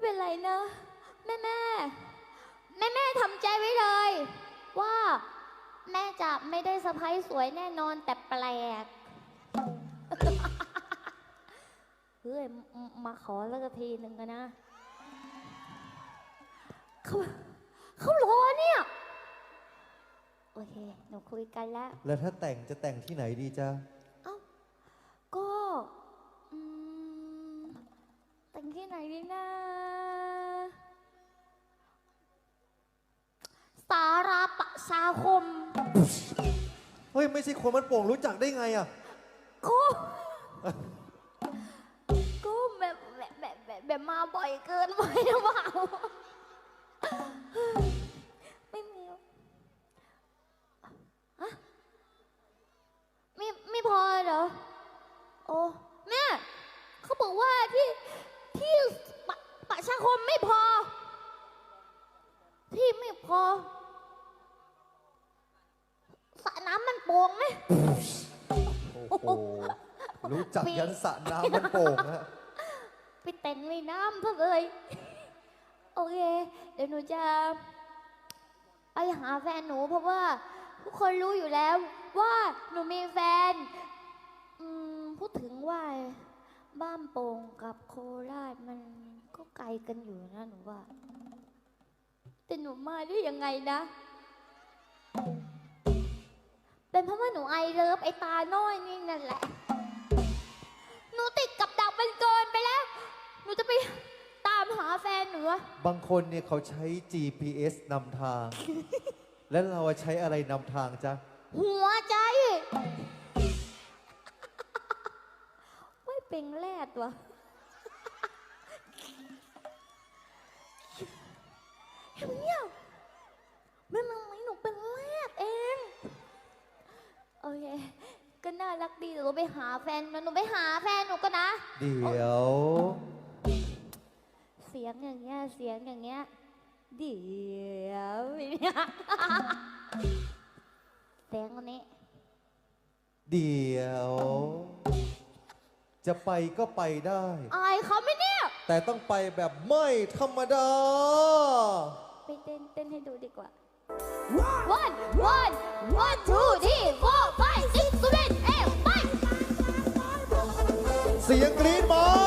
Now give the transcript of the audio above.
เป็นไรนะ แม่แม่แม่แม่ทำใจไว้เลย ว่าแม่จะไม่ได้สะพ้ายสวยแน่นอนแต่แปลกเฮ้ยมาขอแล้วก็ทีหนึ่งกันนะเขาเขารอเนี่ย โอเค หนูคุยกันแล้ว แล้วถ้าแต่งจะแต่งที่ไหนดีจ๊ะ ราประชาคมเฮ้ย ไม่ใช่คนมันโป่งรู้จักได้ไงอะ ก็ก็แบบแบบแบบแบบแบบมาบ่อยเกินไปหรือเปล่าไม่มีอะไม่ไม่พอเหรอ โอ้แม่เขาบอกว่าที่ที่ปะประชาคมไม่พอ ที่ไม่พอ โป่งไหม โอ้โห รู้จักยันสระน้ำมันโป่งฮะ ไปแต่งในน้ำซะเลยโอเค เดี๋ยวหนูจะไปหาแฟนหนูเพราะว่า ทุกคนรู้อยู่แล้วว่าหนูมีแฟน อืม พูดถึงว่า บ้านโป่งกับโคราชมันก็ไกลกันอยู่นะหนูว่า แต่หนูมาได้ยังไงนะ เป็นเพราะว่าหนูไอเลิฟไอตาน้อยนี่นั่นแหละ หนูติดกับดักมันเกินไปแล้ว หนูจะไปตามหาแฟนหนูอะบางคนเนี่ยเขาใช้ GPS นำทาง แล้วเราใช้อะไรนำทางจ๊ะ หัวใจไม่เป็นแรดวะเงียบๆแม่มังไหมหนูเป็นแรดเอง โอ เค ก็น่ารักดีเดี๋ยวหนูไปหาแฟนหนูไปหาแฟนหนูก็นะ เดี๋ยวเสียงอย่างเงี้ย เสียงอย่างเงี้ย เดี๋ยวเนี่ยเสียงคนนี้ เดี๋ยว จะไปก็ไปได้ อายเขาไหมเนี่ย แต่ต้องไปแบบไม่ธรรมดา ไปเต้นเต้นให้ดูดีกว่า one one one two three สียงกรี๊ดมา